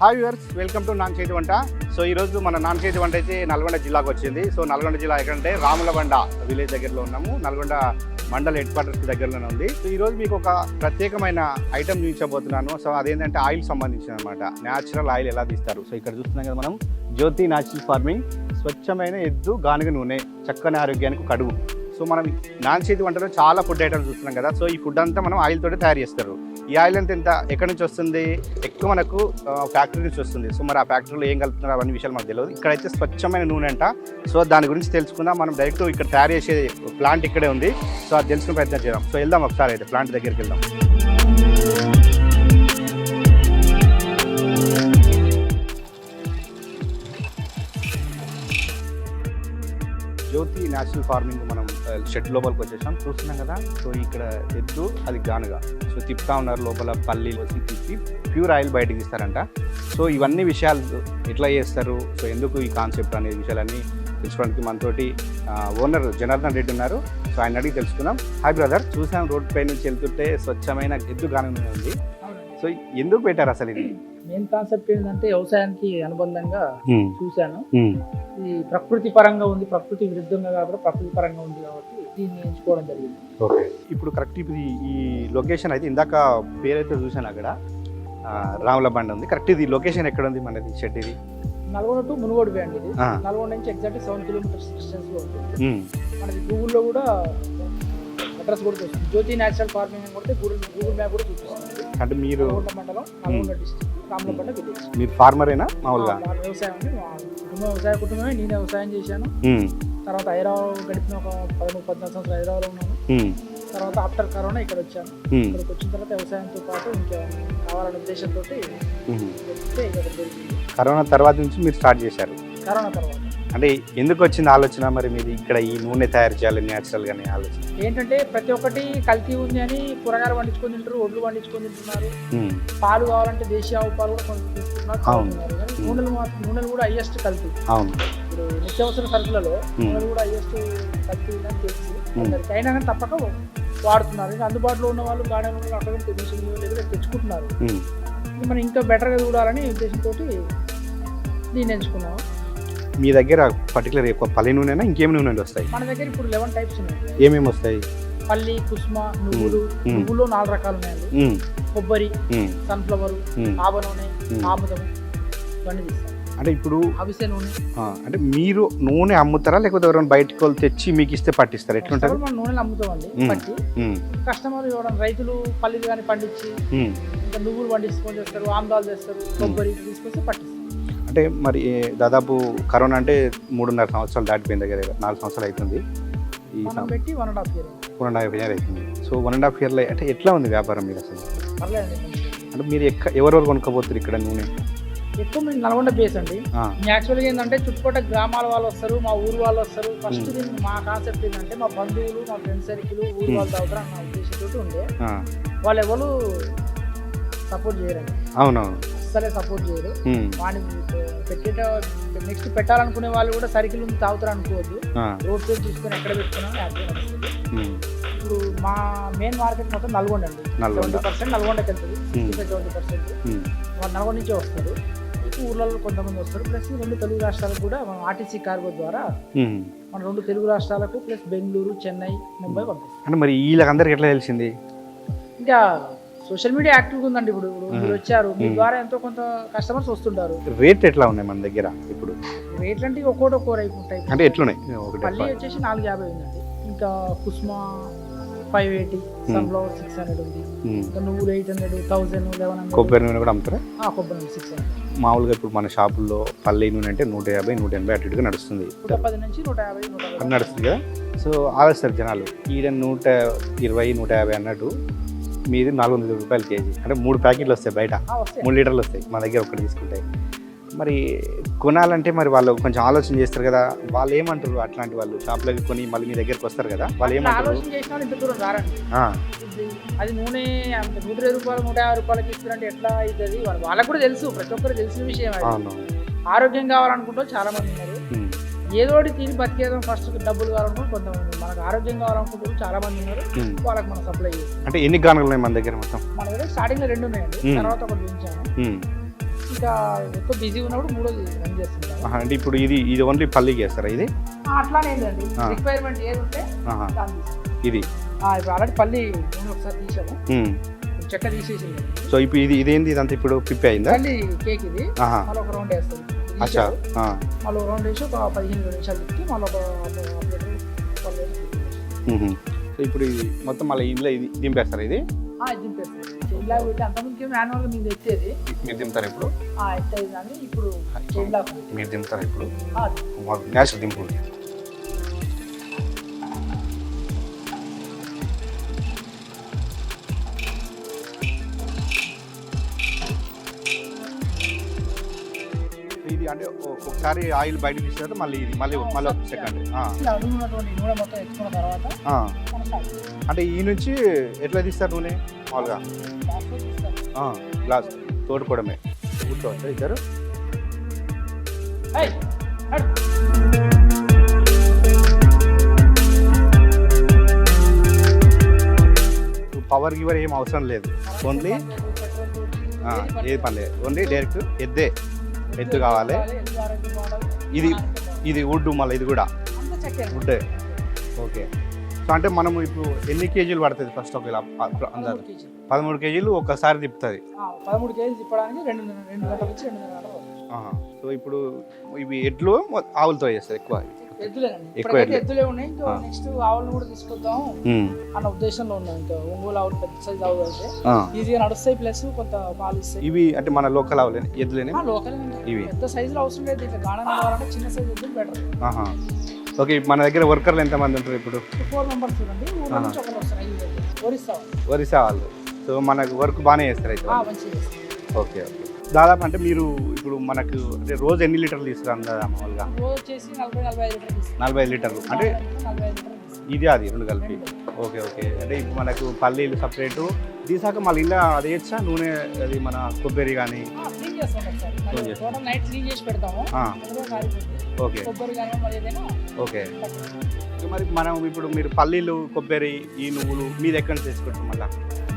Hi viewers welcome to నాన్ చేతి వంట సో ఈ రోజు మన నాన్ చేతి వంట అయితే నల్గొండ జిల్లాకు వచ్చింది. సో నల్గొండ జిల్లా ఎక్కడంటే రాములబండ విలేజ్ దగ్గరలో ఉన్నాము. నల్గొండ మండల హెడ్ క్వార్టర్స్ దగ్గరలోనే ఉంది. సో ఈరోజు మీకు ఒక ప్రత్యేకమైన ఐటమ్ చూపించబోతున్నాను. సో అదేంటంటే ఆయిల్ సంబంధించిన అనమాట న్యాచురల్ ఆయిల్ ఎలా తీస్తారు? సో ఇక్కడ చూస్తున్నాం కదా మనం. జ్యోతి న్యాచురల్ ఫార్మింగ్ స్వచ్ఛమైన ఎద్దు గానుగ నూనె చక్కని ఆరోగ్యానికి కడుగు సో మనం నాన్ చేతి వంటలో చాలా ఫుడ్ ఐటమ్స్ చూస్తున్నాం కదా. సో ఈ ఫుడ్ అంతా మనం ఆయిల్ తోటి తయారు చేస్తారు. ఈ ఆయిల్ అంతా ఎంత ఎక్కడి నుంచి వస్తుంది? ఎక్కువ మనకు ఫ్యాక్టరీ నుంచి వస్తుంది. సో మరి ఆ ఫ్యాక్టరీలో ఏం కలుపుతున్నారు అవన్నీ విషయాలు మనకు తెలియదు. ఇక్కడైతే స్వచ్ఛమైన నూనె అంట. సో దాని గురించి తెలుసుకుందాం. మనం డైరెక్ట్ ఇక్కడ తయారు చేసే ప్లాంట్ ఇక్కడే ఉంది. సో అది తెలుసుకునే ప్రయత్నం చేద్దాం. సో వెళ్దాం ఒకసారి అయితే ప్లాంట్ దగ్గరికి వెళ్దాం. జ్యోతి నేషనల్ ఫార్మింగ్ షెడ్ లోపలికి వచ్చేసాం. చూస్తున్నాం కదా సో ఇక్కడ ఎద్దు అది గానుగా. సో తిప్పుతా ఉన్నారు లోపల పల్లి వచ్చి తిప్పి ప్యూర్ ఆయిల్ బయటకి ఇస్తారంట. సో ఇవన్నీ విషయాలు ఎట్లా చేస్తారు? సో ఎందుకు ఈ కాన్సెప్ట్ అనే విషయాలన్నీ తెలుసుకోవడానికి మనతోటి ఓనర్ జనార్దన్ రెడ్డి ఉన్నారు. సో ఆయన అడిగి తెలుసుకుందాం. హాయ్ బ్రదర్ చూసాం రోడ్ పై నుంచి వెళ్తుంటే స్వచ్ఛమైన ఎద్దు గానుగా ఉంది. సో ఎందుకు పెట్టారు అసలు ఇది? మెయిన్ కాన్సెప్ట్ ఏంటంటే వ్యవసాయానికి అనుబంధంగా చూశాను. ఇది ప్రకృతి పరంగా ఉంది ప్రకృతి విరుద్ధంగా కాకుండా ప్రకృతి పరంగా ఉంది కాబట్టి దీన్ని ఎంచుకోవడం జరిగింది. ఓకే. ఇప్పుడు కరెక్ట్ ఇప్పుడు ఈ- ఈ లొకేషన్ అయితే ఇందాక పేరైతే చూశాను అక్కడ. రాముల బండ ఉంది. కరెక్ట్ ఇది లొకేషన్ ఎక్కడ ఉంది మనది షెడ్ ఇది నల్గొండ టు మునుగోడు వే అండి ఇది. నల్గొండ నుంచి ఎగ్జాక్ట్ సెవెన్ కిలోమీటర్స్ డిస్టెన్స్లో ఉంటుంది. ఉమ్, మనకి గూగుల్లో కూడా అడ్రస్ కూడా వస్తుంది జ్యోతి న్యాచురల్ ఫార్మింగ్ అని కొడితే గూగుల్ గూగుల్ మ్యాప్ కూడా చూపిస్తుంది అంటే మీరు నల్గొండ మండలం నల్గొండ డిస్ట్రిక్ట్ రామలపండ విలేజ్ మీరు ఫార్మరేనా మామూలుగా? వ్యవసాయం కుటుంబ వ్యవసాయ కుటుంబమే నేను వ్యవసాయం చేశాను. తర్వాత హైదరాబాద్ గడిపిన ఒక పదమూడు పద్నాలుగు సంవత్సరాలు హైదరాబాద్లో ఉన్నాను. తర్వాత ఆఫ్టర్ కరోనా ఇక్కడ వచ్చాను. ఇక్కడికి వచ్చిన తర్వాత వ్యవసాయంతో పాటు ఇంకా కావాలనే ఉద్దేశంతో కరోనా తర్వాత నుంచి మీరు స్టార్ట్ చేశారు. కరోనా తర్వాత. అంటే ఎందుకు వచ్చింది ఆలోచన? మరి మీరు ఇక్కడ ఈ నూనె తయారు చేయాలి న్యాచురల్ గానే ఆలోచన. ఏంటంటే ప్రతి ఒక్కటి కల్తీ ఉంది అని కూరగాయలు పండించుకొని తింటారు ఒడ్లు పండించుకొని తింటున్నారు. పాలు కావాలంటే దేశీయ ఆవు పాలు కూడా నూనెలు మాత్రం నూనెలు కూడా హైయెస్ట్ కల్తీ. అవును. ఇప్పుడు నిత్యావసర సరుకులలో నూనెలు కూడా హైయెస్ట్ కల్తీ ఉందని తెలిసి. అయినా కానీ తప్పక వాడుతున్నారు. అందుబాటులో ఉన్న వాళ్ళు ఉన్న అక్కడ మిషన్ దగ్గర తెచ్చుకుంటున్నారు. మనం ఇంకా బెటర్గా చూడాలని ఉద్దేశంతో దీన్ని ఎంచుకున్నాము. మీ దగ్గర పర్టికులర్ ఎక్కువ పల్లె నూనెనా ఇంకేం నూనెలు వస్తాయి? మన దగ్గర ఇప్పుడు లెవెన్ టైప్స్ ఉన్నాయి. ఏమేమి వస్తాయి? పల్లి కుసుమ నువ్వులు. నువ్వులో నాలుగు రకాలు ఉన్నాయండి ఉమ్, కొబ్బరి సన్ఫ్లవర్. ఆవ నూనె. ఆముదం ఇవన్నీ తీస్తాం. అంటే ఇప్పుడు అవిసె నూనె. అంటే మీరు నూనె అమ్ముతారా? లేకపోతే ఎవరైనా బయటకు వాళ్ళు తెచ్చి మీకు ఇస్తే పట్టిస్తారా? ఎట్లుంటుంది కస్టమర్ మన నూనెలు అమ్ముతామండి మ్మ్. పట్టి. కస్టమర్ ఇవ్వడం రైతులు పల్లీలు కానీ పండించి. ఇంకా నువ్వులు పండించుకొని చేస్తారు ఆముదాలు చేస్తారు కొబ్బరి తీసుకొస్తే పట్టిస్తారు అంటే మరి దాదాపు కరోనా అంటే మూడున్నర సంవత్సరాలు దాటిపోయింది దగ్గర నాలుగు సంవత్సరాలు అవుతుంది ఈ పెట్టి one and half year one and half year అవుతుంది సో వన్ అండ్ హాఫ్ ఇయర్లో అంటే ఎట్లా ఉంది వ్యాపారం మీరు అసలు. అంటే మీరు ఎక్క ఎవరెవరు కొనుక్కోపోతారు ఇక్కడ నూనె? ఎక్కువ మేము నల్గొండ బేస్ అండి. యాక్చువల్గా ఏంటంటే చుట్టుపక్కల గ్రామాల వాళ్ళు వస్తారు మా ఊరు వాళ్ళు వస్తారు. ఫస్ట్ మా కాన్సెప్ట్ ఏంటంటే మా బంధువులు మా ఫ్రెండ్ సర్కిల్ ఊరు వాళ్ళు తాగుతారు అన్న ఉద్దేశంతో ఉండే. వాళ్ళు ఎవరు సపోర్ట్ చేయరండి. అవునవును. అస్సలే సపోర్ట్ చేయరు. వాడిని పెట్టేట నెక్స్ట్ పెట్టాలనుకునే వాళ్ళు కూడా సర్కిల్ ఉంది తాగుతారు అనుకోవద్దు. రోడ్ సైడ్ తీసుకొని ఎక్కడ పెట్టుకున్నా ఇప్పుడు మా మెయిన్ మార్కెట్ మొత్తం నల్గొండ అండి. నల్గొండ. సెవెంటీ పర్సెంట్ నల్గొండకి వెళ్తుంది. Seventy percent. నల్గొండ నుంచే వస్తారు. ఊర్లలో కొంతమంది వస్తారు. ప్లస్ రెండు తెలుగు రాష్ట్రాలకు కూడా మనం ఆర్టీసీ కార్గో ద్వారా. మన రెండు తెలుగు రాష్ట్రాలకు ప్లస్ బెంగళూరు చెన్నై ముంబై పంపిస్తాం అంటే మరి వీళ్ళకందరికి ఎట్లా తెలిసింది? ఇంకా సోషల్ మీడియా యాక్టివ్గా ఉందండి ఇప్పుడు. ఇప్పుడు మీరు వచ్చారు మీ. ద్వారా ఎంతో కొంత కస్టమర్స్ వస్తుంటారు. రేట్ ఎట్లా ఉన్నాయి మన దగ్గర ఇప్పుడు? రేట్లు అంటే ఒక్కోటి ఒక్కో రైపు ఉంటాయి. అంటే ఎట్లున్నాయి? పల్లి వచ్చేసి నాలుగు యాభై ఉందండి. ఇంకా కుస్మా five eighty sunflower six hundred ఉంది. ఇంకా నువ్వులు eight hundred thousand eleven hundred. కొబ్బరి నూనె కూడా అమ్ముతారా? కొబ్బరి సిక్స్ హండ్రెడ్. మామూలుగా ఇప్పుడు మన షాపుల్లో పల్లి నూనె అంటే నూట యాభై నూట ఎనభై అటు ఇటుగా నడుస్తుంది. నూట పది నుంచి నూట యాభై నూట నడుస్తుంది కదా? సో ఆవేస్తారు జనాలు ఈడ నూట ఇరవై నూట యాభై అన్నట్టు మీది నాలుగు వందల రూపాయలు కేజీ. అంటే మూడు ప్యాకెట్లు వస్తాయి బయట. మూడు లీటర్లు వస్తాయి మా దగ్గర ఒకటి తీసుకుంటాయి మరి కొనాలంటే మరి వాళ్ళు కొంచెం ఆలోచన చేస్తారు కదా. వాళ్ళు ఏమంటారు అట్లాంటి వాళ్ళు? షాప్లోకి కొని మళ్ళీ మీ దగ్గరికి వస్తారు కదా. వాళ్ళు ఏమంటారు? అది నూనె నూట ఇరవై రూపాయలు నూట యాభై రూపాయలకి ఇస్తారంటే ఎట్లా అవుతుంది? వాళ్ళ- వాళ్ళకు కూడా తెలుసు. ప్రతి ఒక్కరు తెలిసిన విషయం ఆరోగ్యం కావాలనుకుంటే చాలా మంది ఉన్నారు ఉమ్, ఏదో ఒకటి తిని బతికేదాం ఫస్ట్ డబ్బులు కావాలనుకుంటే కొంతమంది మనకు ఆరోగ్యం కావాలనుకుంటే చాలా మంది ఉన్నారు. వాళ్ళకి మనం సప్లై చేస్తాం. అంటే ఎన్ని గానుగలు ఉన్నాయి మన దగ్గర మొత్తం? మన దగ్గర స్టార్టింగ్లో రెండు ఉన్నాయండి. తర్వాత ఒకటి ఉమ్, ఇంకా ఎక్కువ బిజీ ఉన్నప్పుడు మూడోది రన్ చేస్తుంటాం అంటే ఇప్పుడు ఇది ఇది ఓన్లీ పల్లీకి వేస్తారా ఇది? అట్లానే ఏంటండి. రిక్వైర్మెంట్ ఏది ఉంటే. ఇది. ఇప్పుడు ఆల్రెడీ పల్లి నేను ఒకసారి తీసాము చెక్క తీసేసింది సో ఇప్పుడు ఇది ఇదేంది ఇదంతా ఇప్పుడు పిప్పి అయిందా? కేక్ ఇది. ఒక రౌండ్ అచ్చా. ఆ. మళ్ళీ రౌండ్ వేసి ఒక పదిహేను నిమిషాలు తిప్పి మళ్ళీ ఒక. సో ఇప్పుడు ఇది మొత్తం మళ్ళీ ఇంట్లో ఇది దింపేస్తారా ఇది? ఆ, ఇది దింపేస్తాం చైన్ లాగా పెట్టి అంతకుముందుకి మాన్యువల్గా ఎత్తేది. మీరు దింపుతారా ఇప్పుడు? ఆ, ఎత్తేది కానీ ఇప్పుడు. మీరు దింపుతారా ఇప్పుడు? న్యాచురల్ దింపు. అంటే ఒకసారి ఆయిల్ బయట తీసిన తర్వాత మళ్ళీ ఇది మళ్ళీ మళ్ళీ ఒక సెకండ్. అంటే ఈ నుంచి ఎట్లా తీస్తారు నూనె? మామూలుగా? గ్లాస్ తోడుకోవడమే. కూర్చోవచ్చు ఇద్దరు. పవర్ గివర్ ఏం అవసరం లేదు. ఓన్లీ ఏది పని లేదు ఓన్లీ డైరెక్ట్ ఎద్దే. ఎత్తు కావాలి. ఇది ఇది వుడ్ మళ్ళీ ఇది కూడా. వుడ్ ఓకే సో అంటే మనం ఇప్పుడు ఎన్ని కేజీలు పడుతుంది ఫస్ట్ ఒక ఇలా అందాజు పదమూడు కేజీలు. ఒక్కసారి తిప్పుతుంది పదమూడు కేజీలు తిప్పడానికి రెండు రెండు గంటల నుంచి రెండు. సో ఇప్పుడు ఇవి ఎడ్లు ఆవులతో చేస్తారు ఎక్కువ ఎక్కువ. ఎద్దులే. ఉన్నాయి. ఇంకా. నెక్స్ట్ ఆవులను కూడా తీసుకొద్దాం అన్న ఉద్దేశంలో ఉన్నాం ఇంకా ఒంగోలు ఆవులు పెద్ద సైజ్ ఆవులు అయితే. ఈజీగా నడుస్తాయి ప్లస్ కొంత పాలు ఇస్తాయి. ఇవి అంటే మన లోకల్ ఆవులే ఎద్దులేనే? లోకల్ ఇవి. పెద్ద సైజులో అవసరం లేదు. ఇట్లా గాఢం కావాలంటే చిన్న సైజ్ ఎద్దులు బెటర్. ఓకే మన దగ్గర వర్కర్లు ఎంతమంది ఉంటారు ఇప్పుడు? ఫోర్ మెంబర్స్ చూడండి. ఊళ్ళో నుంచి ఒకరు వస్తారు. ఐదు వేలు ఒరిస్సా వాళ్ళు. సో మనకు వర్క్ బాగానే చేస్తారు అయితే. Okay okay. దాదాపు అంటే మీరు ఇప్పుడు మనకు అంటే రోజు ఎన్ని లీటర్లు తీసుకురా మామూలుగా? రోజు వచ్చేసి నలభై ఐదు లీటర్లు అంటే. ఇది అది రెండు కలిపి. Okay okay. అంటే ఇప్పుడు మనకు పల్లీలు సపరేటు. తీసాక మళ్ళీ ఇలా అది వేయచ్చా? నూనె అది మన కొబ్బరి కానీ? ఓకే. ఓకే. మరి మనం ఇప్పుడు మీరు పల్లీలు కొబ్బరి ఈ నువ్వులు మీ దగ్గర నుంచి తెచ్చుకుంటాం మళ్ళీ?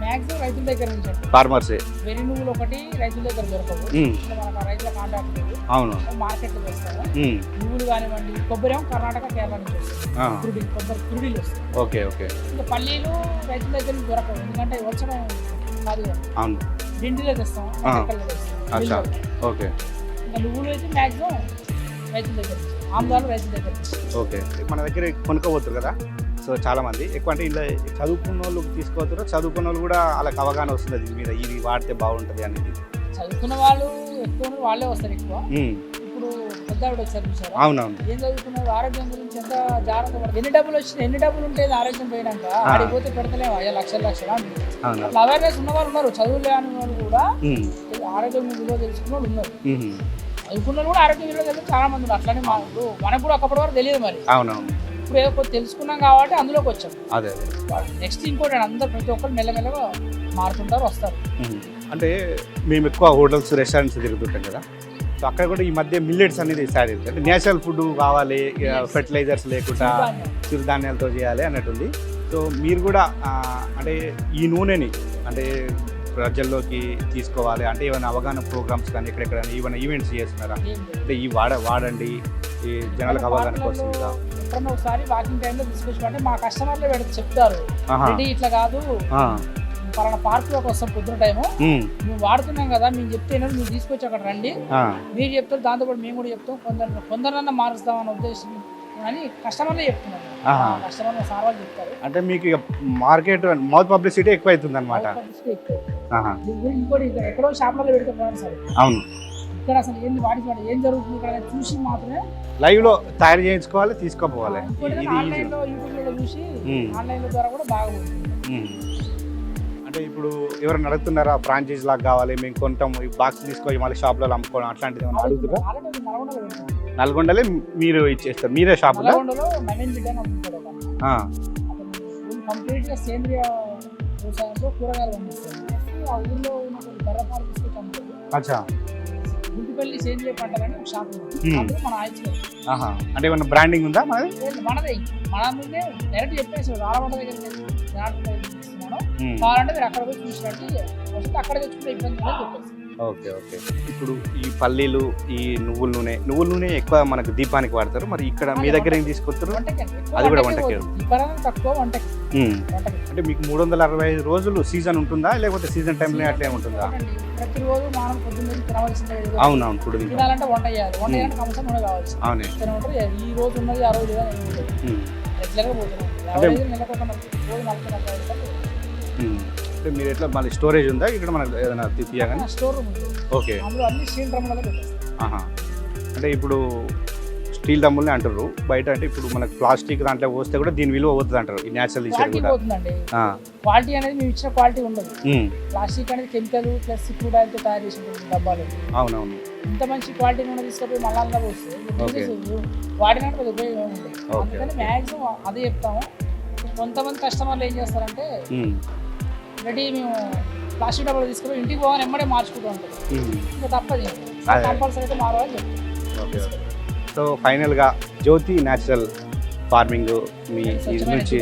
మ్యాక్సిమం రైతుల దగ్గర నుంచి. ఫార్మర్సే. వెరీ నువ్వులు ఒకటి రైతుల దగ్గర దొరకవు. మనకు రైతుల కాంటాక్ట్ అవును. వేస్తాము. నువ్వులు కానివ్వండి కొబ్బరి ఏమో కర్ణాటక కేరళ నుంచి వస్తుంది ఆ, కురుడి కొబ్బరి కురుడీలు వస్తాయి. Okay okay. ఇంకా పల్లీలు రైతుల దగ్గర నుంచి దొరకవు. ఎందుకంటే వచ్చడం కాదు కదా. అవును. తెస్తాం. ఓకే. ఇంకా నువ్వులు అయితే మ్యాక్సిమం రైతుల దగ్గర రైతుల దగ్గర. ఓకే. మన దగ్గర కొనుక్కోబోతురు కదా? సో చాలా మంది ఎక్కువ అంటే ఇలా చదువుకున్న వాళ్ళు తీసుకోవచ్చురు చదువుకున్న వాళ్ళు కూడా వాళ్ళకి అవగాహన వస్తుంది దీని మీద. ఇది వాడితే బాగుంటుంది అనేది. చదువుకున్న వాళ్ళు ఎక్కువ వాళ్ళే వస్తారు ఎక్కువ. ఇప్పుడు పెద్ద ఆవిడ వచ్చారు అవునవును. ఏం చదువుకున్నారు? ఆరోగ్యం గురించి ఎంత జాగ్రత్త ఎన్ని డబ్బులు ఎన్ని డబ్బులు ఉంటే ఆరోగ్యం పోయినాక. ఆడిపోతే పెడతలేము అయ్యా లక్షలు లక్షలు అని. అవును అట్లా అవేర్నెస్ ఉన్న వాళ్ళు ఉన్నారు. చదువు లేని వాళ్ళు కూడా ఆరోగ్యం విలువ తెలుసుకున్న వాళ్ళు ఉన్నారు. ఉమ్, చదువుకున్న వాళ్ళు కూడా ఆరోగ్యం విలువ తెలియదు చాలా మంది ఉన్నారు. అట్లానే మనకు కూడా అప్పటి వరకు తెలియదు మరి. అవునవును. తెలుసుకున్నాం కాబట్టి అందులోకి వచ్చాం అదే నెక్స్ట్ ఇంకోటి అందరూ ప్రతి ఒక్కరు మెల్లమెల్లగా మారుతుంటారు వస్తారు. అంటే మేము ఎక్కువ హోటల్స్ రెస్టారెంట్స్ తిరుగుతుంటాం కదా సో అక్కడ కూడా ఈ మధ్య మిల్లెట్స్ అనేది అయింది అంటే నేచురల్ ఫుడ్ కావాలి. ఫెర్టిలైజర్స్ లేకుండా. చిరుధాన్యాలతో చేయాలి అన్నట్టుంది సో మీరు కూడా అంటే ఈ నూనెని అంటే ప్రజల్లోకి తీసుకోవాలి అంటే ఏమైనా అవగాహన ప్రోగ్రామ్స్ కానీ ఎక్కడెక్కడ ఏమైనా ఈవెంట్స్ చేస్తున్నారా. అంటే ఈ వాడ వాడండి ఈ జనాలకు అవగాహన కోసం. ఎప్పుడన్నా ఒకసారి వాకింగ్ టైంలో తీసుకొచ్చి అంటే మా కస్టమర్లే పెడితే చెప్తారు. రెడీ ఇట్లా కాదు. పలానా పార్కులోకి వస్తాం పొద్దున టైము. మేము వాడుతున్నాం కదా మేము చెప్తే మీరు తీసుకొచ్చి అక్కడ రండి. మీరు చెప్తారు దాంతోపాటు మేము కూడా చెప్తాం. కొందరు కొందరన్నా మారుస్తామన్న ఉద్దేశం అని కస్టమర్లే చెప్తున్నారు. కస్టమర్ సార్ వాళ్ళు చెప్తారు. అంటే మీకు మార్కెట్ మౌత్ పబ్లిసిటీ ఎక్కువ. అవుతుంది అనమాట ఇంకోటి ఎక్కడో షాప్లలో పెడితే సార్. అవును. ఇక్కడ అసలు ఏంది ఏం జరుగుతుంది ఇక్కడ చూసి మాత్రమే లైవ్లో తయారు చేయించుకోవాలి తీసుకుపోవాలి. ఆన్లైన్లో యూట్యూబ్లో చూసి ఉమ్. ఆన్లైన్ ద్వారా కూడా బాగా ఉమ్. అంటే ఇప్పుడు ఎవరైనా అడుగుతున్నారా ఫ్రాంచైజ్ లాగా కావాలి మేము కొంటాం ఈ బాక్స్ తీసుకొని మళ్ళీ షాప్లో అమ్ముకోవడం అట్లాంటిది ఏమైనా అడుగుతురా? నల్గొండలో మీరు ఇచ్చేస్తారు మీరే షాపులో నల్గొండలో నవీన్ బిడ్డ అని అమ్ముతాడు ఒక అతను. అతను కంప్లీట్గా సేంద్రియ వ్యవసాయంలో కూరగాయలు ఆ తీసుకొచ్చి గుంటుపల్లి సేంద్రియ పంటలని ఒక షాప్ ఉంది. మన ఆహా. అంటే ఏమన్నా బ్రాండింగ్ ఉందా మనది మనదే. మన ముందే డైరెక్ట్ చెప్పేసి రాళ్ళబండ దగ్గర. కావాలంటే మీరు అక్కడ పోయి చూసినట్టు వస్తే అక్కడ తెచ్చుకుంటే ఇబ్బంది చెప్పేసి. Okay okay. ఇప్పుడు ఈ పల్లీలు ఈ నువ్వుల నూనె నువ్వుల నూనె ఎక్కువ మనకు దీపానికి వాడతారు. మరి ఇక్కడ మీ దగ్గర ఏం తీసుకొస్తారు? అది కూడా వంటకే అంటే మీకు మూడు వందల అరవై ఐదు రోజులు సీజన్ ఉంటుందా? లేకపోతే సీజన్ టైంలో అట్లే ఉంటుందా. అవునవును ఇప్పుడు అవునే. ఈ రోజు ఉన్నది ఆ రోజు అంటే- అంటే మీరు ఎట్లా మళ్ళీ స్టోరేజ్ ఉందా? ఇక్కడ మనకు ఏదైనా తీయగానే స్టోర్ రూమ్ ఓకే. అందులో అన్ని స్టీల్ డ్రమ్లలో పెట్టేస్తాం ఆహా. అంటే ఇప్పుడు స్టీల్ దమ్ముల్ని అంటారు బయట అంటే ఇప్పుడు మనకు ప్లాస్టిక్ దాంట్లో పోస్తే కూడా దీని విలువ పోతుంది అంటారు. ఈ ఇచ్చారు క్వాలిటీ కూడా. అనేది మేము ఇచ్చిన క్వాలిటీ ఉండదు. ప్లాస్టిక్ అనేది కెమికల్ ప్లస్ ఆయిల్తో తయారు చేసి ఉంటుంది డబ్బాలు. అవునవును. ఇంత మంచి క్వాలిటీ నూనె తీసుకపోయి మళ్ళా పోస్తే. వాడినట్టు ఉపయోగం Okay. అందుకని మ్యాక్సిమం అదే చెప్తాము. కొంతమంది కస్టమర్లు ఏం చేస్తారంటే. రెడీ మేము ప్లాస్టిక్ డబ్బాలు తీసుకుని ఇంటికి పోగానే ఎమ్మడే మార్చుకుంటూ ఉంటాం. ఉమ్. ఇంకా తప్పది. కంపల్సరీ అయితే మారవాలి చెప్తాం సో ఫైనల్గా జ్యోతి న్యాచురల్ ఫార్మింగ్ మీ నుంచి.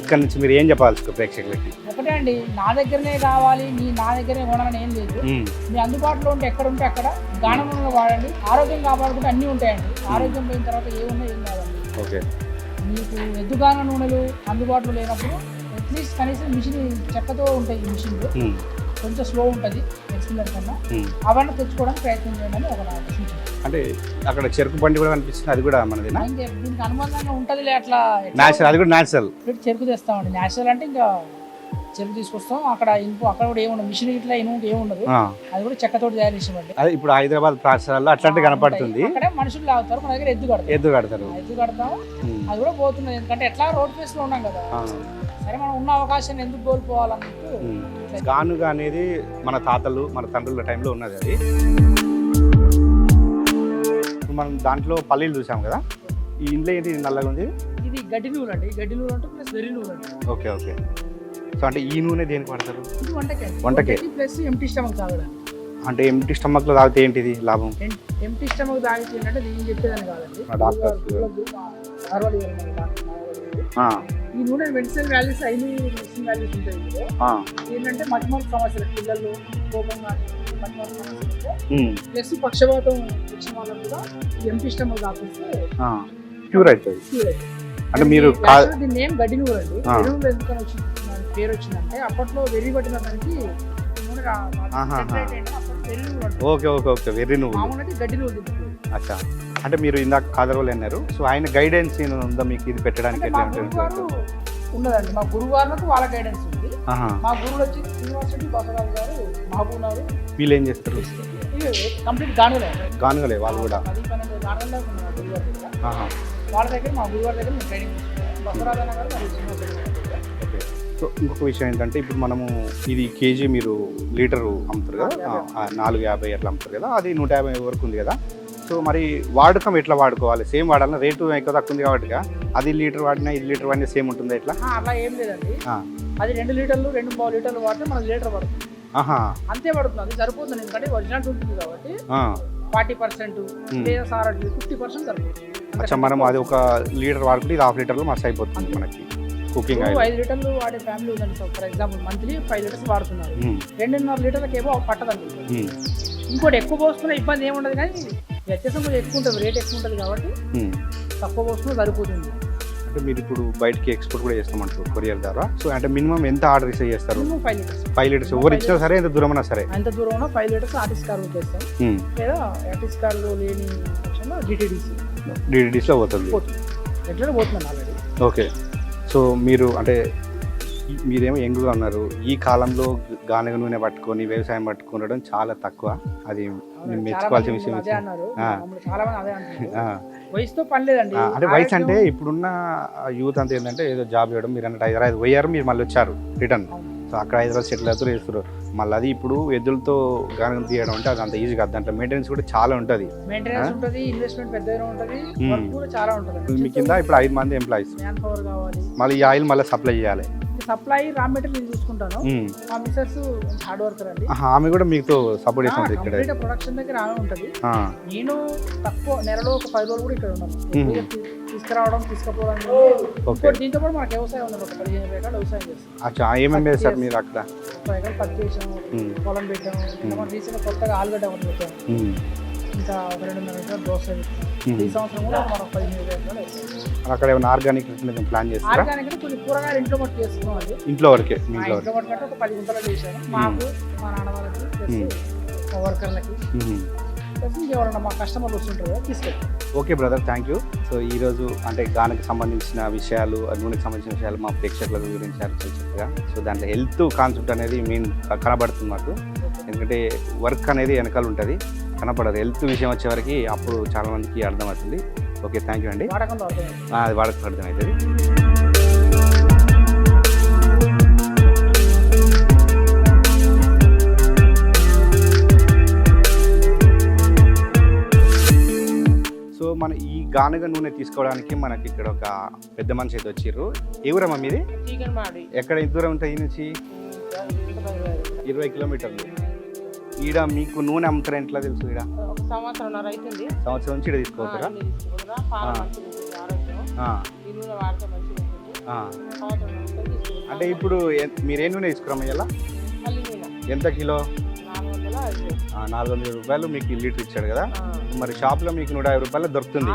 ఇక్కడ నుంచి మీరు ఏం చెప్పాల్సి ప్రేక్షకులకి? ఒకటే అండి నా దగ్గరనే కావాలి నీ నా దగ్గరనే కొనాలని ఏం లేదు. ఉమ్. మీ అందుబాటులో ఉంటే ఎక్కడ ఉంటే అక్కడ గానం నూనె వాడండి. ఆరోగ్యం కాపాడుకుంటే అన్నీ ఉంటాయండి. ఆరోగ్యం పోయిన తర్వాత ఏమున్నా ఏం కాదండి. ఓకే. మీకు ఎద్దుగాన నూనెలు అందుబాటులో లేనప్పుడు అట్లీస్ట్ కనీసం మిషన్ చెక్కతో ఉంటాయి ఈ మిషన్లు ఉమ్. కొంచెం స్లో ఉంటుంది ఎక్స్పీరియన్స్ కన్నా. అవన్నీ తెచ్చుకోవడానికి ప్రయత్నం చేయండి ఒక సూచన అంటే అక్కడ చెరుకు బండి కూడా కనిపిస్తుంది అది కూడా మనదేనా? ఇంకా దీనికి అనుబంధంగా ఉంటుందిలే అట్లా న్యాచురల్ అది కూడా న్యాచురల్ చెరుకు తెస్తామండి న్యాచురల్ అంటే ఇంకా చెరుకు తీసుకొస్తాం. అక్కడ ఇంకో అక్కడ కూడా ఏముండదు. మిషన్ ఇట్లా ఇనుము ఏముండదు. అది కూడా చెక్కతోటి తయారు చేసేవాడి అదే ఇప్పుడు హైదరాబాద్ ప్రాంతాల్లో అట్లాంటి కనపడుతుంది. అక్కడే మనుషులు లాగుతారు మన దగ్గర ఎద్దు కడతాం ఎద్దు కడతారు. ఎద్దు కడతాం ఉమ్. అది కూడా పోతున్నది ఎందుకంటే ఎట్లా రోడ్ ఫేస్లో ఉన్నాం కదా. మనం ఉన్న అవకాశాన్ని ఎందుకు కోల్పోవాలన్నట్టు. గానుగ అనేది మన తాతలు మన తండ్రుల టైంలో ఉన్నది అది మనం దాంట్లో పల్లీలు చూసాం కదా ఈ ఇంట్లో ఏంటి నల్లగా ఉంది ఇది గడ్డి నువ్వులు అండి గడ్డి నువ్వులు అంటే ప్లస్ వెర్రి నువ్వులు అండి ఓకే ఓకే సో అంటే ఈ నూనె దేనికి వాడతారు ఇది వంటకే వంటకే. ప్లస్ ఎంటీ స్టమక్ తాగడానికి అంటే ఎంటీ స్టమక్లో తాగితే ఏంటిది లాభం ఎంటీ స్టమక్ తాగితే ఏంటంటే నేను చెప్పేదని కాదండి డాక్టర్ ఈ నూనె మెడిసిన్ వాల్యూస్ ఐదు మెడిసిన్ వాల్యూస్ ఉంటాయి ఇందులో. ఏంటంటే మతిమరుపు సమస్యలు పిల్లలు కోపం మతిమరుపు సమస్యలు ప్లస్ పక్షపాతం వచ్చిన వాళ్ళకు కూడా తాగిస్తే ఆ, క్యూర్ అవుతుంది. క్యూర్ అవుతుంది. అంటే మీరు నేమ్ గడ్డి అండి? ఆ. ఎరువులు ఎందుకని వచ్చింది? పేరు వచ్చిందంటే అప్పట్లో వెర్రి పట్టిన దానికి నూనె ఓకే ఓకే ఓకే. వెర్రి నువ్వులు. మామూలుగా అయితే గడ్డి నువ్వులు తింటారు. అచ్చా. అంటే మీరు ఇందాక కాదరవాళ్ళు అన్నారు. సో ఆయన గైడెన్స్ ఉందా మీకు ఇది పెట్టడానికి ఎట్లా ఉంటుంది ఉన్నదండి. మా గురువు వాళ్ళ గైడెన్స్ ఉంది. మా గురువులు వచ్చి యూనివర్సిటీ గారు మహబూబ్ వీళ్ళు ఏం చేస్తారు? కంప్లీట్ గానులే గానుగలే వాళ్ళు కూడా. వాళ్ళ దగ్గర మా గురువు గారి దగ్గర ట్రైనింగ్ గారు. సో ఇంకొక విషయం ఏంటంటే ఇప్పుడు మనము ఇది కేజీ మీరు లీటరు అమ్ముతారు కదా? నాలుగు యాభై అట్లా అమ్ముతారు కదా? అది నూట యాభై వరకు ఉంది కదా? సో మరి వాడకం ఎట్లా వాడుకోవాలి? సేమ్ వాడాలి రేటు ఎక్కువ తక్కువ ఉంది కాబట్టి అది లీటర్ వాడినా ఇది లీటర్ వాడినా సేమ్ ఉంటుందా ఎట్లా? అలా ఏం లేదండి. అది రెండు లీటర్లు రెండు పావు లీటర్లు వాడితే మనకు లీటర్ పడుతుంది. అంతే పడుతుంది. అది సరిపోతుంది. ఎందుకంటే ఒరిజినల్ ఉంటుంది కాబట్టి. Forty percent. లేదా సార్ ఫిఫ్టీ పర్సెంట్ సరిపోతుంది. అచ్చా మనం అది ఒక లీటర్ వాడుకుంటే ఇది హాఫ్ లీటర్లో మస్తు అయిపోతుంది మనకి. కుకింగ్ ఐదు లీటర్లు వాడే ఫ్యామిలీ ఉందండి. Sir for example monthly five litres వాడుతున్నారు. ఉమ్, రెండున్నర లీటర్లకి ఏమో పట్టదండి ఉమ్, ఇంకోటి ఎక్కువ పోసుకునే ఇబ్బంది ఏముండదు కానీ వ్యత్యాసం కొంచెం ఎక్కువ ఉంటుంది. రేట్ ఎక్కువ ఉంటుంది కాబట్టి ఉమ్. తక్కువ పోసుకుని సరిపోతుంది. అంటే మీరు ఇప్పుడు బయటికి ఎక్స్పోర్ట్ కూడా చేస్తామంటారు కొరియర్ ద్వారా. సో అంటే మినిమం ఎంత ఆర్డర్ రిసీవ్ చేస్తారు? Five litres. ఎవరు ఇచ్చినా సరే ఎంత దూరం అయినా సరే. ఎంత దూరం ఫైవ్ లీటర్స్ ఆర్టిస్ట్ కార్ చేస్తాం. లేదా ఆర్టిస్ట్ కార్లో లేని డిటీడీసీ డిడిడిస్లో పోతుంది. రెగ్యులర్ పోతున్నాను ఆల్రెడీ ఓకే సో మీరు అంటే మీరేమో యంగ్గా ఉన్నారు. ఈ కాలంలో గానగ నూనె పట్టుకొని వ్యవసాయం పట్టుకునడం చాలా తక్కువ. అది మెచ్చుకోవాల్సిన విషయం వయసుతో పని లేదండి. అంటే వయసు అంటే ఇప్పుడున్న యూత్ అంతా ఏంటంటే ఏదో జాబ్ చేయడం మీరు అన్నట్టు హైదరాబాద్ పోయారు మీరు మళ్ళీ వచ్చారు రిటర్న్. సో అక్కడ హైదరాబాద్ సెటిల్ అవుతారు చేస్తారు. మళ్ళీ అది ఇప్పుడు ఎద్దులతో గానం తీయడం అంటే అది అంత ఈజీ కాదు. దాంట్లో మెయింటెనెన్స్ కూడా చాలా ఉంటుంది. మెయింటెనెన్స్ ఉంటుంది ఇన్వెస్ట్మెంట్ పెద్దగా ఉంటుంది Hmm. చాలా ఉంటుంది. మీ కింద ఇప్పుడు ఐదు మంది ఎంప్లాయీస్ మళ్ళీ ఈ ఆయిల్ మళ్ళీ సప్లై చేయాలి. సప్లై రా మెటీరియల్ నేను చూసుకుంటాను. మిసెస్ హార్డ్ వర్కర్ అండి. ఆమె కూడా మీతో సపోర్ట్ చేస్తుంది ఇక్కడ. ప్రొడక్షన్ దగ్గర ఆమె ఉంటుంది. నేను తక్కువ నెలలో ఒక పది రోజులు కూడా ఇక్కడ ఉన్నాను. Hmm. తీసుకురావడం తీసుకుపోవడం. దీంతో మనకు వ్యవసాయం ఉంది ఒక పదిహేను ఎకరాలు వ్యవసాయం చేస్తాం. అచ్చా ఏమేమి వేస్తారు మీరు అక్కడ? ఎకరాలు పత్తి వేసాము పొలం పెట్టాము మనం రీసెంట్ కొత్తగా ఆలుగడ్డ ఒకటి పెట్టాము ఇంకా ఒక రెండున్నర ఎకరాలు దోశ. ఈ సంవత్సరం కూడా మనం పదిహేను ఎకరాలు అక్కడ ఏమైనా ఆర్గానిక్ ప్లాన్ చేస్తారా? ఆర్గానిక్ కొన్ని కూరగాయలు ఇంట్లో మట్టు చేసుకున్నాం అది. ఇంట్లో వరకే ఇంట్లో అంటే ఒక పది గుంటలు వేసాను మాకు మా నాన్న వాళ్ళకి వర్కర్లకి. మా కస్టమర్లు వస్తుంటారు తీసుకెళ్తాం okay brother thank you so ఈరోజు అంటే గానకి సంబంధించిన విషయాలు నూనెకి సంబంధించిన విషయాలు మా ప్రేక్షకులకు వివరించారు చక్కగా. సో దాంట్లో హెల్త్ కాన్సెప్ట్ అనేది మెయిన్ కనబడుతుంది మాకు. ఎందుకంటే వర్క్ అనేది వెనకాల ఉంటుంది. కనపడదు. హెల్త్ విషయం వచ్చేవరకు అప్పుడు చాలా మందికి అర్థమవుతుంది. ఓకే థ్యాంక్ యూ అండి. అది వాడక అర్థమవుతుంది. గానుగ నూనె తీసుకోవడానికి మనకి ఇక్కడ ఒక పెద్ద మనిషి అయితే వచ్చిర్రు. ఎవరమ్మా మీది? చికెన్ మాడి ఎక్కడ ఎంత దూరం ఉంటుంది ఈ నుంచి? ఇరవై కిలోమీటర్లు. ఈడ మీకు నూనె అమ్ముతారు ఎట్లా తెలుసు ఈడ? సంవత్సరం సంవత్సరం నుంచి ఈడ తీసుకోవచ్చురా. అంటే ఇప్పుడు మీరు ఏ నూనె తీసుకురామా ఇలా పల్లి నూనె. ఎంత కిలో? నాలుగు వందల రూపాయలు మీకు లీటర్ ఇచ్చాడు కదా. మరి షాప్లో మీకు నూట యాభై రూపాయలు దొరుకుతుంది.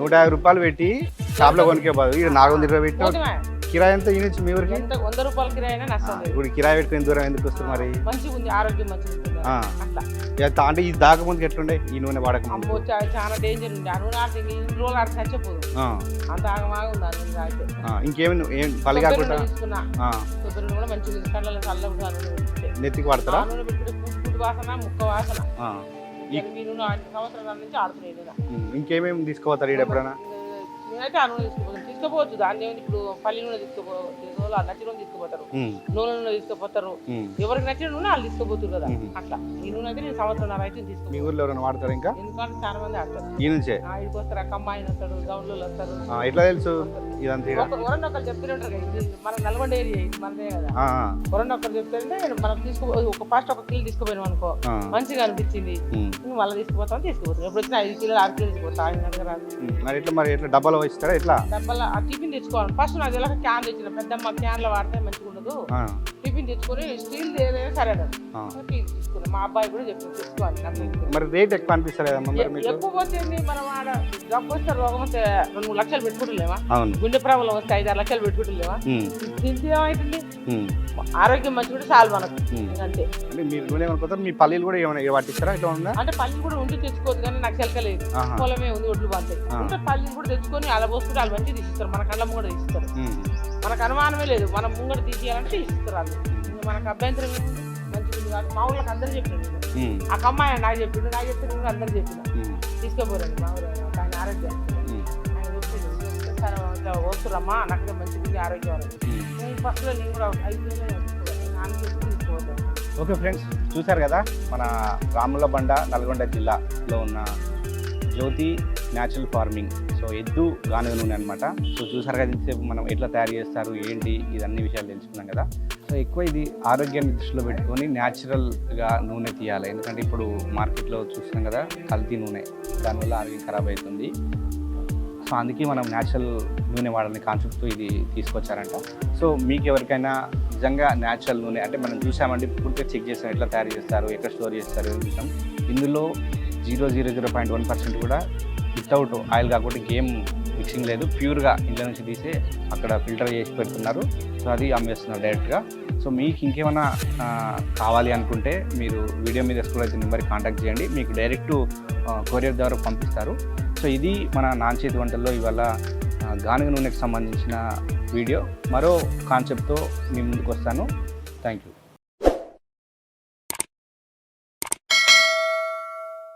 నూట యాభై రూపాయలు పెట్టి షాప్లో కొనుక్కే బాదు ఇక్కడ నాలుగు వందల ఇరవై పెట్టిన పోతున్నా. కిరాయి ఎంత నుంచి మీ ఊరికి? ఎంత? వంద రూపాయల కిరాయి అయినా నష్టం లేదు. ఇప్పుడు కిరాయి పెట్టుకుని దూరం ఎందుకు వస్తుంది మరి? మంచిగా ఉంది ఆరోగ్యం మంచిగా ఆ. అట్లా. ఎంత- అంటే ఇది దాకా ముందుకు ఎట్లుండే? ఈ నూనె వాడక ముందు. అమ్మో చా- చాలా డేంజర్ ఉంది ఆడితే ఇన్ని రోజులు ఆడితే చచ్చిపోదు. అంత ఆగమాగా ఉంది ఇంకేమి ఏం కాకుండా? తీసుకున్నా. ఆ, కొబ్బరి కూడా మంచిగా ఉంది. కళ్ళలో చల్ల నూనె నెత్తికి వాడతారా? నూనె పెట్టుకుంటే పుట్టు పుట్టు వాసన ముక్క వాసన. ఆ, ఈ- నూనె సంవత్సరాల నుంచి ఆడుతున్నాయి నూనె ఉమ్, ఇంకేమేమి తీసుకోపోతారు ఈడ ఎప్పుడైనా? నేనైతే ఆ నూనె తీసుకోపోతాను తీసుకోపోవచ్చు. దాన్ని ఏముంది ఇప్పుడు పల్లి నూనె తీసుకోపోవచ్చు నచ్చిన నూనె తీసుకుపోతారు. నూనె నూనె తీసుకుపోతారు. ఎవరికి నచ్చిన నూనె వాళ్ళు తీసుకోపోతారు కదా. అట్లా. ఈ నూనె అయితే నేను సంవత్సరం అయితే మీ తీసుకో ఊర్లో ఎవరైనా వాడతారు ఇంకా? ఎందుకంటే చాలా మంది ఆడతారు ఈ నుంచే? ఆ, ఇడికి వస్తారు. అక్క అమ్మాయిని వస్తాడు గౌన్లో వస్తారు. ఆ, ఎట్లా తెలుసు? ఇదంతా ఎవరన్నా ఒకరు చెప్తూనే ఉంటారు కదా. మన నల్గొండ ఏరియా ఇది మనదే కదా. ఆ, ఆ, ఎవరన్నా ఒకరు చెప్తారంటే మనం తీసుకో ఒక ఫస్ట్ ఒక కిలో తీసుకుపోయినాం అనుకో ఆ, మంచిగా అనిపించింది. మళ్ళీ తీసుకుపోతాం తీసుకుపోతాం ఎప్పుడు వచ్చినా ఐదు కిలోలు ఆరు కిలోలు తీసుకుపోతాం. మరి ఎట్లా మరి? ఎట్లా డబ్బాలో ఇస్తారా ఇట్లా డబ్బల టిఫిన్ తెచ్చుకోవాలి. ఫస్ట్ నాకు తెలియక క్యాన్ తెచ్చిన. పెద్దమ్మ క్యాన్లో వాడితే మంచిగా ఉండదు టిఫిన్ తెచ్చుకొని స్టీల్ ఏదైనా సరే తీసుకున్నాం. మా అబ్బాయి కూడా నాకు తెలియదు. మరి రేట్ ఎక్కువ అనిపిస్తలేదమ్మా ఎక్కువ పోతుంది? మనం ఆడ జబ్బు వస్తే రోగం వస్తే రెండు మూడు లక్షలు పెట్టుకుంటులేమా అవును. గుండె ప్రాబ్లం వస్తే ఐదు ఆరు లక్షలు పెట్టుకుంటులేమా ఏమవుతుంది ఉమ్, ఆరోగ్యం మంచి కూడా చాలు మనకు. అంతే. అంటే మీరు నూనె ఏమనుకుంటారు మీ పల్లీలు కూడా ఏమైనా పట్టిస్తారా ఇట్లా ఉందా? అంటే పల్లి కూడా ఉండి తెచ్చుకోవద్దు కానీ నాకు చెలకలేదు. పొలమే ఉంది ఒడ్లు బాగుంటాయి ఆ. ఉంటే పల్లి కూడా తెచ్చుకొని అలా పోసుకుంటే వాళ్ళు మంచిగా తీసిస్తారు. మన కళ్ళ ముంగడ తీస్తారు మనకు అనుమానమే లేదు. మనం ముంగడ తీసేయాలంటే తీసిస్తారు మనకు అభ్యంతరం ఉంది కాబట్టి మా ఊళ్ళకి అందరూ ఉమ్, ఆ అమ్మాయి నాకు చెప్పిండు. నాకు చెప్తే నేను అందరూ చెప్పిన తీసుకోపోరండి మా ఊరు. ఆయన ఆరోగ్యం. ఆయన చెప్పిండు వస్తురమ్మా నాకు మంచిగా ఉంది ఆరోగ్యం. నేను ఫస్ట్లో నేను కూడా ఐదు వేలు తీసుకోవద్దు ఓకే ఫ్రెండ్స్ చూశారు కదా? మన రాములబండ నల్గొండ జిల్లాలో ఉన్న జ్యోతి న్యాచురల్ ఫార్మింగ్. సో ఎద్దు గానుగ నూనె అనమాట సో చూసారు కదా ఇంతసేపు మనం ఎట్లా తయారు చేస్తారు ఏంటి ఇదన్నీ విషయాలు తెలుసుకున్నాం కదా. సో ఎక్కువ ఇది ఆరోగ్యాన్ని దృష్టిలో పెట్టుకొని న్యాచురల్గా నూనె తీయాలి. ఎందుకంటే ఇప్పుడు మార్కెట్లో చూస్తున్నాం కదా కల్తీ నూనె. దానివల్ల ఆరోగ్యం ఖరాబ్ అవుతుంది. సో అందుకే మనం న్యాచురల్ నూనె వాడాలని కాన్సెప్ట్తో ఇది తీసుకొచ్చారంట. సో మీకు ఎవరికైనా నిజంగా న్యాచురల్ నూనె అంటే మనం చూసామండి పూర్తిగా చెక్ చేసాం ఎట్లా తయారు చేస్తారు ఎక్కడ స్టోర్ చేస్తారు చూసాం ఇందులో zero zero zero point one percent కూడా వితౌట్ ఆయిల్ కాకుండా ఇంకేం మిక్సింగ్ లేదు. ప్యూర్గా ఇంట్లో నుంచి తీసి అక్కడ ఫిల్టర్ చేసి పెడుతున్నారు. సో అది అమ్మేస్తున్నారు డైరెక్ట్గా. సో మీకు ఇంకేమైనా కావాలి అనుకుంటే మీరు వీడియో మీద స్కూల్ అయితే నెంబర్కి కాంటాక్ట్ చేయండి. మీకు డైరెక్ట్ కొరియర్ ద్వారా పంపిస్తారు. సో ఇది మన నాన్ చేతి వంటల్లో ఇవాళ గానుగ నూనెకి సంబంధించిన వీడియో. మరో కాన్సెప్ట్తో మీ ముందుకు వస్తాను థ్యాంక్ యూ